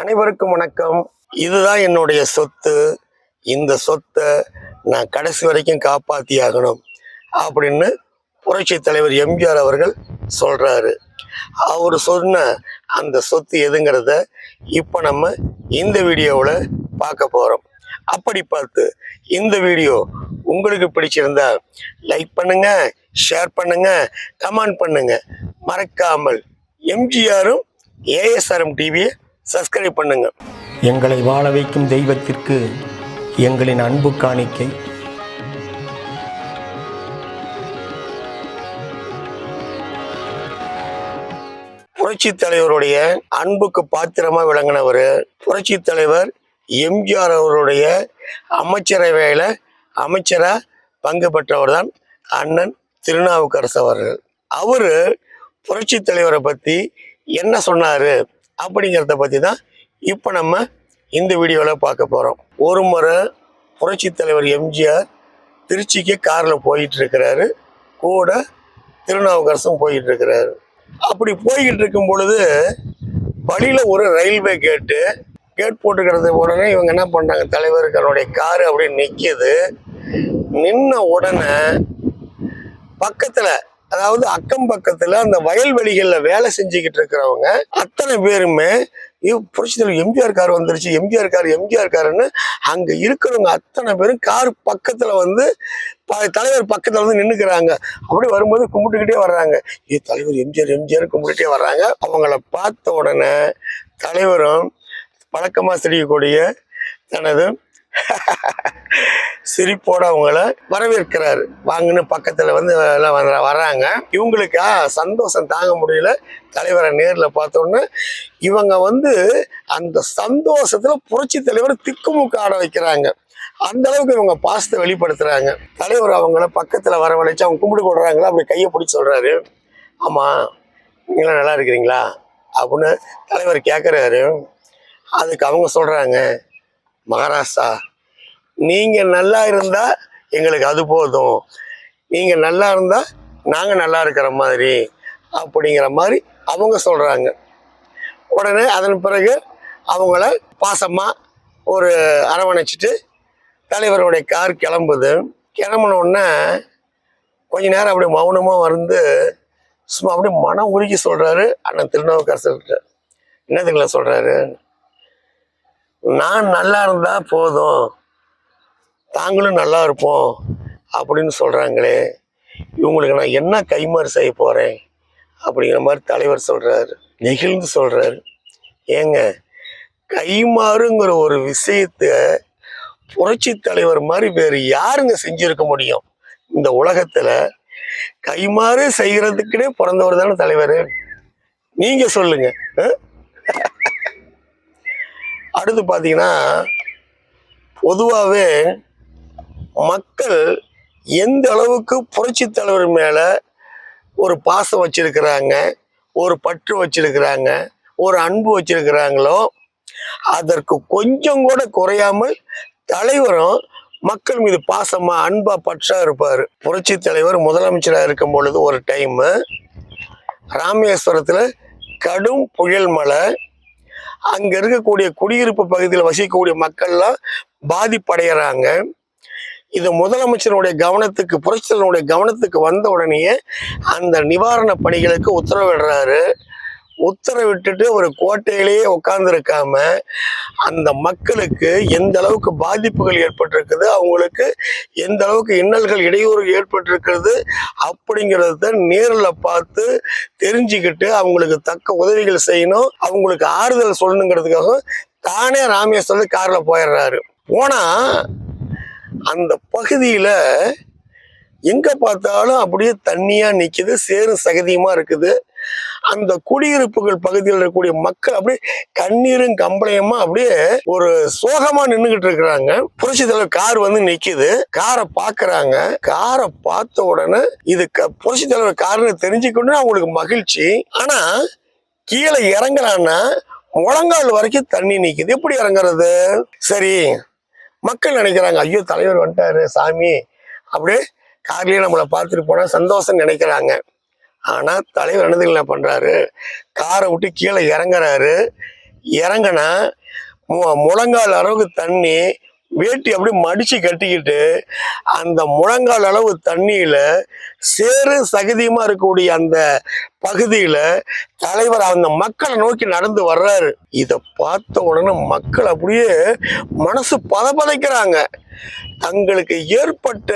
அனைவருக்கும் வணக்கம். இதுதான் என்னுடைய சொத்து. இந்த சொத்தை நான் கடைசி வரைக்கும் காப்பாத்தி ஆகணும் அப்படின்னு புரட்சி தலைவர் எம்ஜிஆர் அவர்கள் சொல்றாரு. அவர் சொன்ன அந்த சொத்து எதுங்கிறத இப்போ நம்ம இந்த வீடியோவில் பார்க்க போகிறோம் அப்படி பார்த்து இந்த வீடியோ உங்களுக்கு பிடிச்சிருந்தா லைக் பண்ணுங்க ஷேர் பண்ணுங்க கமெண்ட் பண்ணுங்க. மறக்காமல் எம்ஜிஆரும் ஏஎஸ்ஆர்எம் டிவியை சப்ஸ்கிரைப் பண்ணுங்க. எங்களை வாழ வைக்கும் தெய்வத்திற்கு எங்களின் அன்பு காணிக்கை. புரட்சி தலைவருடைய அன்புக்கு பாத்திரமா விளங்கினவர் புரட்சி தலைவர் எம்ஜிஆர் அவருடைய அமைச்சரவையில அமைச்சரா பங்கு பெற்றவர் தான் அண்ணன் திருநாவுக்கரசு அவர்கள். அவரு புரட்சி தலைவரை பத்தி என்ன சொன்னாரு? அப்படிங்கிறத பற்றி தான் இப்போ நம்ம இந்த வீடியோவில் பார்க்க போகிறோம் ஒரு முறை புரட்சி தலைவர் எம்ஜிஆர் திருச்சிக்கு காரில் போயிட்டு இருக்கிறாரு. கூட திருநாவுக்கரசும் போயிட்டு இருக்கிறாரு. அப்படி போய்கிட்டு இருக்கும் பொழுது வழியில் ஒரு ரயில்வே கேட்டு கேட் போட்டுக்கிறது உடனே இவங்க என்ன பண்றாங்க தலைவர்களுடைய காரு அப்படியே நிற்கிது நின்ன உடனே பக்கத்தில் அதாவது அக்கம் பக்கத்துல அந்த வயல்வெளிகள்ல வேலை செஞ்சுக்கிட்டு இருக்கிறவங்க அத்தனை பேருமே புரட்சித்தலைவர் எம்ஜிஆர் கார் வந்துருச்சு எம்ஜிஆர் கார் எம்ஜிஆர் காருன்னு அங்க இருக்கிறவங்க அத்தனை பேரும் கார் பக்கத்துல வந்து ப- தலைவர் பக்கத்துல வந்து நின்றுக்கிறாங்க அப்படி வரும்போது கும்பிட்டுக்கிட்டே வர்றாங்க. ஏ தலைவர் எம்ஜிஆர் எம்ஜிஆர் கும்பிட்டுட்டே வர்றாங்க. அவங்கள பார்த்த உடனே தலைவரும் பழக்கமா சிரிக்கக்கூடிய தனது சிரிப்போட அவங்கள வரவேற்கிறாரு. வாங்கன்னு பக்கத்துல வந்து எல்லாம் வர- வர்றாங்க. இவங்களுக்கா சந்தோஷம் தாங்க முடியல. தலைவரை நேரில் பார்த்த இவங்க வந்து அந்த சந்தோஷத்துல புரட்சி தலைவர் திக்குமுக்க ஆட வைக்கிறாங்க. அந்த அளவுக்கு இவங்க பாசத்தை வெளிப்படுத்துறாங்க. தலைவர் அவங்கள பக்கத்துல வரவழைச்சு அவங்க கும்பிடு கொடுறாங்களா அப்படி கையை பிடிச்சி சொல்றாரு. ஆமா நீங்களாம் நல்லா இருக்கிறீங்களா? அப்படின்னு தலைவர் கேட்குறாரு அதுக்கு அவங்க சொல்றாங்க மகாராஷ்டிரா. நீங்கள் நல்லா இருந்தால் எங்களுக்கு அது போதும். நீங்கள் நல்லா இருந்தால் நாங்கள் நல்லா இருக்கிற மாதிரி அப்படிங்கிற மாதிரி அவங்க சொல்கிறாங்க உடனே அதன் பிறகு அவங்கள பாசமாக ஒரு அரவணைச்சிட்டு தலைவருடைய கார் கிளம்புது. கிளம்புனோடனே கொஞ்ச நேரம் அப்படியே மௌனமாக வந்து சும்மா அப்படியே மனம் உருகி சொல்கிறாரு அண்ணன் திருநாவுக்கரசர்கிட்ட. என்னதுங்களா சொல்கிறாரு நான் நல்லா இருந்தா போதும். தாங்களும் நல்லா இருப்போம் அப்படின்னு சொல்கிறாங்களே இவங்களுக்கு நான் என்ன கைமாறு செய்ய போகிறேன் அப்படிங்கிற மாதிரி தலைவர் சொல்கிறாரு நெகிழ்ந்து சொல்கிறாரு ஏங்க கைமாறுங்கிற ஒரு விஷயத்த புரட்சி தலைவர் மாதிரி வேறு யாருங்க செஞ்சுருக்க முடியும்? இந்த உலகத்தில் கைமாறு செய்கிறதுக்குனே பிறந்தவர் தானே தலைவர். நீங்கள் சொல்லுங்கள் ஆ? அடுத்து பார்த்தீங்கன்னா பொதுவாகவே மக்கள் எந்த அளவுக்கு புரட்சி தலைவர் மேலே ஒரு பாசம் வச்சிருக்கிறாங்க ஒரு பற்று வச்சிருக்கிறாங்க ஒரு அன்பு வச்சிருக்கிறாங்களோ அதற்கு கொஞ்சம் கூட குறையாமல் தலைவரும் மக்கள் மீது பாசமா அன்பா பற்றா இருப்பார். புரட்சி தலைவர் முதலமைச்சராக இருக்கும் பொழுது ஒரு டைமு ராமேஸ்வரத்தில் கடும் புயல் மழை அங்க இருக்கக்கூடிய குடியிருப்பு பகுதியில் வசிக்கக்கூடிய மக்கள்லாம் பாதிப்படைகிறாங்க இது முதலமைச்சருடைய கவனத்துக்கு புரட்சித்தலைவருடைய கவனத்துக்கு வந்த உடனேயே அந்த நிவாரண பணிகளுக்கு உத்தரவிடுறாரு. உத்தரவிட்டுட்டு ஒரு கோட்டையிலேயே உட்கார்ந்துருக்காம அந்த மக்களுக்கு எந்த அளவுக்கு பாதிப்புகள் ஏற்பட்டிருக்குது அவங்களுக்கு எந்த அளவுக்கு இன்னல்கள் இடையூறு ஏற்பட்டிருக்கிறது அப்படிங்கிறத நேரில் பார்த்து தெரிஞ்சுக்கிட்டு அவங்களுக்கு தக்க உதவிகள் செய்யணும். அவங்களுக்கு ஆறுதல் சொல்லணுங்கிறதுக்காக தானே ராமேஸ்வரத்து காரில் போயிடுறாரு. போனால் அந்த பகுதியில் எங்க பார்த்தாலும் அப்படியே தண்ணியா நிக்குது சேரும் சகதியுமா இருக்குது. அந்த குடியிருப்புகள் பகுதியில் இருக்கக்கூடிய மக்கள் அப்படியே கண்ணீரும் கம்பளையமா அப்படியே ஒரு சோகமா நின்றுகிட்டு இருக்கிறாங்க. புரட்சி தலைவர் கார் வந்து நிக்குது. காரை பாக்குறாங்க. காரை பார்த்த உடனே இது க- புரட்சி தலைவர் காருன்னு தெரிஞ்சுக்கணும் அவங்களுக்கு மகிழ்ச்சி. ஆனா கீழே இறங்குறான்னா முழங்கால் வரைக்கும் தண்ணி நிக்குது. எப்படி இறங்குறது? சரி மக்கள் நினைக்கிறாங்க ஐயோ தலைவர் வந்துட்டாரு சாமி. அப்படியே கார்லேயே நம்மளை பார்த்துட்டு போனால் சந்தோஷம் நினைக்கிறாங்க. ஆனால் தலைவர் அனதுங்கள் என்ன பண்ணுறாரு காரை விட்டு கீழே இறங்குறாரு. இறங்கினா மு- முழங்கால் அளவுக்கு தண்ணி வேட்டி அப்படி மடிச்சு கட்டிக்கிட்டு அந்த முழங்கால் அளவு தண்ணியில சேறு சகதியுமா இருக்கக்கூடிய அந்த பகுதியில தலைவர் அந்த மக்களை நோக்கி நடந்து வர்றாரு. இத பார்த்த உடனே மக்கள் அப்படியே மனசு பதபதைக்கிறாங்க. தங்களுக்கு ஏற்பட்ட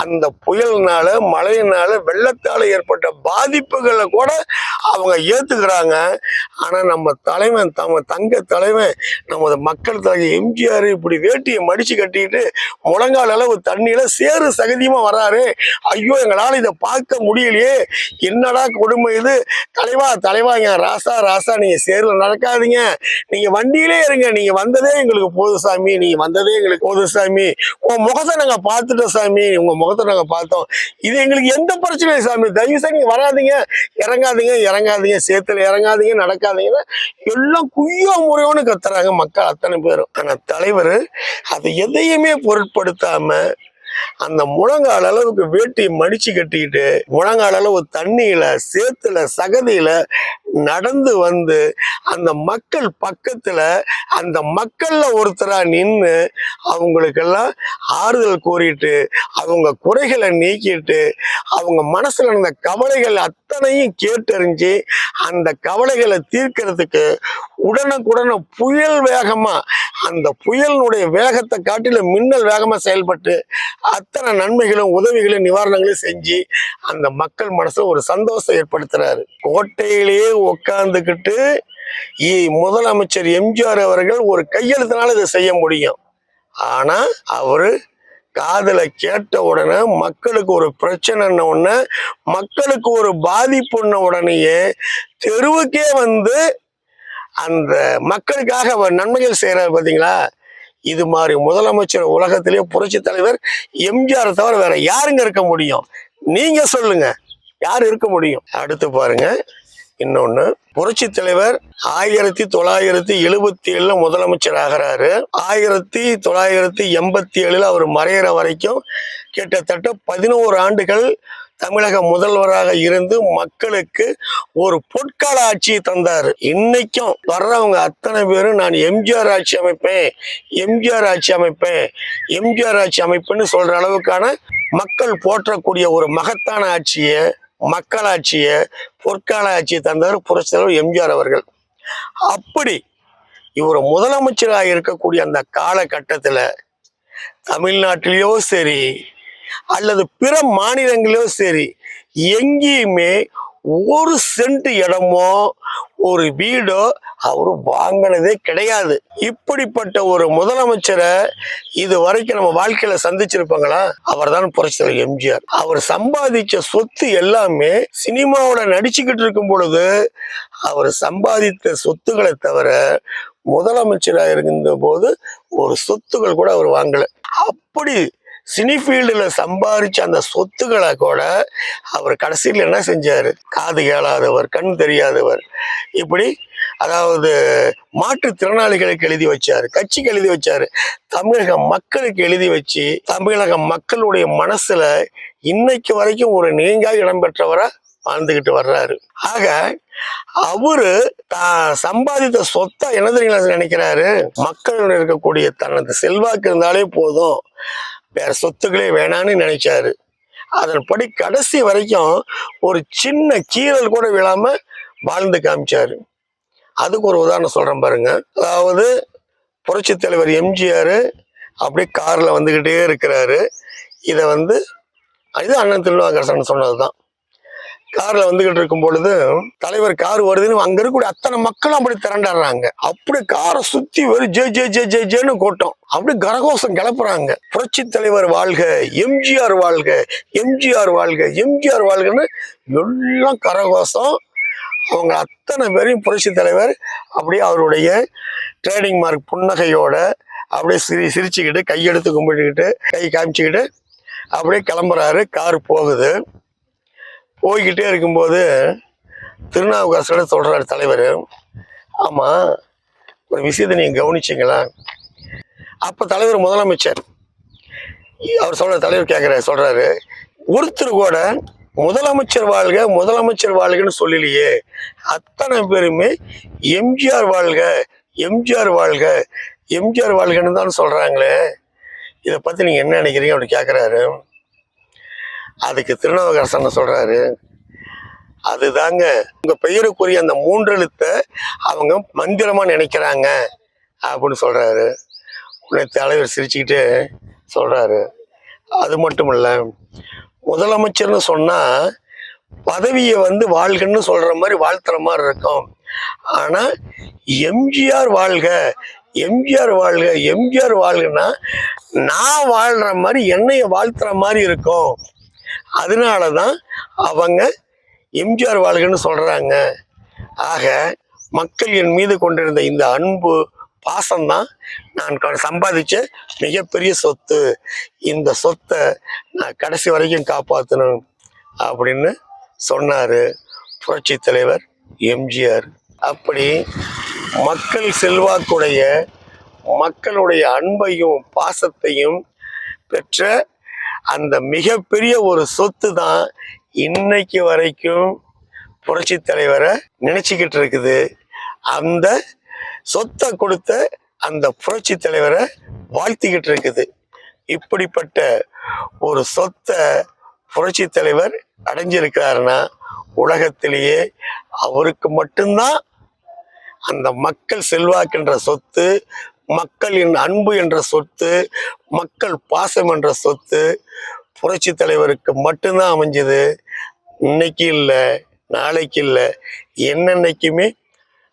அந்த புயல்னால மழையினால வெள்ளத்தால ஏற்பட்ட பாதிப்புகளை கூட அவங்க ஏத்துக்கிறாங்க. ஆனா நம்ம தலைவன் தம தங்க தலைவன் நமது மக்கள் தலைவர் எம்ஜிஆர் இப்படி வேட்டியை மடிச்சு கட்டிட்டு முழங்கால் அளவு தண்ணியில சேறு சகதியமா வராரு ஐயோ எங்களால இதை பார்க்க முடியலையே. என்னடா கொடுமை? இது தலைவா தலைவா என் ராசா ராசா நீங்க சேர்ல நடக்காதீங்க. நீங்க வண்டியிலே இருங்க. நீங்க வந்ததே எங்களுக்கு போதும் சாமி. நீங்க வந்ததே எங்களுக்கு போதும் சாமி. உங்க முகத்தை நாங்க பார்த்துட்டோம் சாமி. உங்க முகத்தை நாங்க பார்த்தோம். இது எங்களுக்கு எந்த பிரச்சனையும் சாமி. தயவு செய்து நீங்க வராதீங்க. இறங்காதீங்க இறங்காதீங்க. சேத்துல இறங்காதீங்க நடக்காதீங்கன்னு எல்லாம் குய்யோ முறையோன்னு கத்துறாங்க மக்கள் அத்தனை பேரும். ஆனா தலைவர் அதை எதையுமே பொருட்படுத்தாம அந்த முழங்கால் அளவுக்கு வேட்டி மடிச்சு கட்டிக்கிட்டு முழங்கால் அளவு தண்ணியில சேத்துல சகதியில நடந்து வந்து அந்த மக்கள் பக்கத்துல அந்த மக்கள்ல ஒருத்தரா நின்று அவங்களுக்கெல்லாம் ஆறுதல் கூறிட்டு அவங்க குறைகளை நீக்கிட்டு அவங்க மனசுல இருந்த கவலைகள் அத்தனையும் கேட்டறிஞ்சு அந்த கவலைகளை தீர்க்கிறதுக்கு உடனுக்குடனே புயல் வேகமா அந்த புயலினுடைய வேகத்தை காட்டில மின்னல் வேகமா செயல்பட்டு அத்தனை நன்மைகளும் உதவிகளும் நிவாரணங்களும் செஞ்சு அந்த மக்கள் மனசுல ஒரு சந்தோஷம் ஏற்படுத்துறாரு. கோட்டையிலேயே உட்காந்துக்கிட்டு இ- முதலமைச்சர் எம்ஜிஆர் அவர்கள் ஒரு கையெழுத்தினால இதை செய்ய முடியும். ஆனா அவரு காதல கேட்ட உடனே மக்களுக்கு ஒரு பிரச்சனைன்ன உடனே மக்களுக்கு ஒரு பாதிப்புன்ன உடனேயே தெருவுக்கே வந்து அந்த மக்களுக்காக அவர் நன்மைகள் செய்யறாரு பாத்தீங்களா? இது மாதிரி முதலமைச்சர் உலகத்திலேயே புரட்சி தலைவர் எம்ஜிஆர் தவிர வேற யாருங்க இருக்க முடியும்? நீங்க சொல்லுங்க. யார் இருக்க முடியும்? அடுத்து பாருங்க. இன்னொன்னு புரட்சி தலைவர் ஆயிரத்தி தொள்ளாயிரத்தி எழுபத்தி ஏழுல முதலமைச்சர் ஆகிறாரு. ஆயிரத்தி தொள்ளாயிரத்தி எண்பத்தி ஏழுல அவர் மறையிற வரைக்கும் கிட்டத்தட்ட பதினோரு ஆண்டுகள் தமிழக முதல்வராக இருந்து மக்களுக்கு ஒரு பொற்கால ஆட்சியை தந்தார். இன்னைக்கும் வர்றவங்க அத்தனை பேரும் நான் எம்ஜிஆர் ஆட்சி அமைப்பேன் எம்ஜிஆர் ஆட்சி அமைப்பேன் எம்ஜிஆர் ஆட்சி அமைப்புன்னு சொல்ற அளவுக்கான மக்கள் போற்றக்கூடிய ஒரு மகத்தான ஆட்சியை மக்களாட்சியை பொற்கால ஆட்சியை தந்தார் புரட்சித்தலைவர் எம்ஜிஆர் அவர்கள். அப்படி இவர் முதலமைச்சராக இருக்கக்கூடிய அந்த காலகட்டத்தில் தமிழ்நாட்டிலேயோ சரி அல்லது பிற மாநிலங்களிலோ சரி எங்கேயுமே ஒரு சென்ட் இடமோ ஒரு வீடோ அவரு வாங்கினதே கிடையாது. இப்படிப்பட்ட ஒரு முதலமைச்சரை இது வரைக்கும் நம்ம வாழ்க்கையில சந்திச்சிருப்பாங்களா? அவர் தான் புரட்சித்தலைவர் எம்ஜிஆர். அவர் சம்பாதிச்ச சொத்து எல்லாமே சினிமாவோட நடிச்சுக்கிட்டு இருக்கும் பொழுது அவர் சம்பாதித்த சொத்துக்களை தவிர முதலமைச்சராக இருந்த போது ஒரு சொத்துக்கள் கூட அவர் வாங்கல. அப்படி சினி ஃபீல்டில் சம்பாதிச்ச அந்த சொத்துக்களை கூட அவர் கடைசியில் என்ன செஞ்சார்? காது கேளாதவர் கண் தெரியாதவர். இப்படி அதாவது மாற்றுத்திறனாளிகளுக்கு எழுதி வச்சார் கட்சிக்கு எழுதி வச்சாரு. தமிழக மக்களுக்கு எழுதி வச்சு தமிழக மக்களுடைய மனசுல இன்னைக்கு வரைக்கும் ஒரு நீங்கா இடம்பெற்றவரா வாழ்ந்துக்கிட்டு வர்றாரு. ஆக அவரு தான் சம்பாதித்த சொத்தை என்ன தெரியுங்களா நினைக்கிறாரு? மக்களுடன் இருக்கக்கூடிய தனது செல்வாக்கு இருந்தாலே போதும். வேற சொத்துக்களே வேணான்னு நினைச்சாரு. அதன்படி கடைசி வரைக்கும் ஒரு சின்ன கீறல் கூட விழாம வாழ்ந்து காமிச்சாரு. அதுக்கு ஒரு உதாரணம் சொல்றேன் பாருங்க. அதாவது புரட்சி தலைவர் எம்ஜிஆர் அப்படியே கார்ல வந்துகிட்டே இருக்கிறாரு. இதை வந்து இது அண்ணன் திருநாகரசன் சொன்னதுதான். கார்ல வந்துகிட்டு இருக்கும் பொழுது தலைவர் கார் வருதுன்னு அங்க இருக்கக்கூடிய அத்தனை மக்களும் அப்படி திரண்டாடுறாங்க. அப்படி காரை சுத்தி வரும் ஜே ஜே ஜே ஜே ஜேன்னு கூட்டம். அப்படி கரகோஷம் கிளப்புறாங்க. புரட்சி தலைவர் வாழ்க எம்ஜிஆர் வாழ்க எம்ஜிஆர் வாழ்க எம்ஜிஆர் வாழ்கன்னு எல்லாம் கரகோஷம். அவங்க அத்தனை பேரையும் புரட்சி தலைவர் அப்படியே அவருடைய ட்ரேடிங் மார்க் புன்னகையோட அப்படியே சிரி சிரிச்சுக்கிட்டு கையெடுத்து கும்பிட்டுக்கிட்டு கை காமிச்சுக்கிட்டு அப்படியே கிளம்புறாரு. கார் போகுது. போய்கிட்டே இருக்கும்போது திருநாவுக்கரசோட சொல்றாரு தலைவர். ஆமாம் ஒரு விஷயத்தை நீங்கள் கவனிச்சிங்களா? அப்போ தலைவர் முதலமைச்சர் அவர் சொல்கிற தலைவர் கேட்குற சொல்கிறாரு ஒருத்தர் கூட முதலமைச்சர் வாழ்க முதலமைச்சர் வாழ்கன்னு சொல்லலையே. அத்தனை பேருமே எம்ஜிஆர் வாழ்க எம்ஜிஆர் வாழ்க எம்ஜிஆர் வாழ்கன்னு தான் சொல்கிறாங்களே இதை பற்றி நீங்கள் என்ன நினைக்கிறீங்க? அப்படி கேட்குறாரு அதுக்கு திருநாவுக்கரசன் சொல்கிறாரு அதுதாங்க உங்கள் பெயருக்குரிய அந்த மூன்றெழுத்தை அவங்க மந்திரமாக நினைக்கிறாங்க அப்படின்னு சொல்கிறாரு உன்னை தலைவர் சிரிச்சுக்கிட்டு சொல்கிறாரு அது மட்டும் இல்லை முதலமைச்சர்னு சொன்னால் பதவியை வந்து வாழ்கன்னு சொல்கிற மாதிரி வாழ்த்துற மாதிரி இருக்கும். ஆனால் எம்ஜிஆர் வாழ்க எம்ஜிஆர் வாழ்க எம்ஜிஆர் வாழ்கன்னா நான் வாழ்கிற மாதிரி என்னைய வாழ்த்துற மாதிரி இருக்கும். அதனால தான் அவங்க எம்ஜிஆர் வாழ்கன்னு சொல்கிறாங்க ஆக மக்கள் என் மீது கொண்டிருந்த இந்த அன்பு பாசம்தான் நான் சம்பாதிச்ச மிகப்பெரிய சொத்து. இந்த சொத்தை நான் கடைசி வரைக்கும் காப்பாற்றணும் அப்படின்னு சொன்னார் புரட்சி தலைவர் எம்ஜிஆர். அப்படி மக்கள் செல்வாக்குடைய மக்களுடைய அன்பையும் பாசத்தையும் பெற்ற அந்த மிகப்பெரிய ஒரு சொத்து தான் இன்னைக்கு வரைக்கும் புரட்சி தலைவரை நினைச்சுக்கிட்டு இருக்குது. அந்த சொத்தை கொடுத்த அந்த புரட்சி தலைவரை வாழ்த்திக்கிட்டு இருக்குது. இப்படிப்பட்ட ஒரு சொத்தை புரட்சி தலைவர் அடைஞ்சிருக்கிறாருன்னா உலகத்திலேயே அவருக்கு மட்டும்தான் அந்த மக்கள் செல்வாக்கின்ற சொத்து மக்களின் அன்பு என்ற சொத்து மக்கள் பாசம் என்ற சொத்து புரட்சி தலைவருக்கு மட்டும்தான் அமைஞ்சது. இன்னைக்கு இல்லை நாளைக்கு இல்லை என்னென்னைக்குமே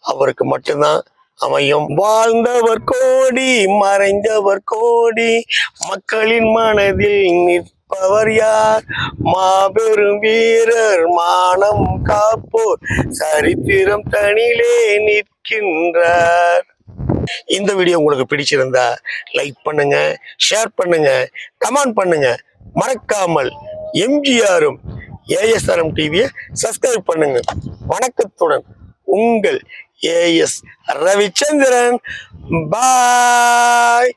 அவருக்கு மட்டும்தான் அமையும். வாழ்ந்தவர் கோடி மறைந்தவர் கோடி மக்களின் மனதில் நிற்பவர் யார்? மாபெரும் வீரர் மானம் காப்போர் சரித்திரம் தனிலே நிற்கின்றார். இந்த வீடியோ உங்களுக்கு பிடிச்சிருந்தா லைக் பண்ணுங்க ஷேர் பண்ணுங்க கமெண்ட் பண்ணுங்க. மறக்காமல் எம்ஜிஆரும் ஏஎஸ்ஆர்எம் டிவியை சப்ஸ்கிரைப் பண்ணுங்க. வணக்கத்துடன் உங்கள் ஏஎஸ் ரவிச்சந்திரன். பாய்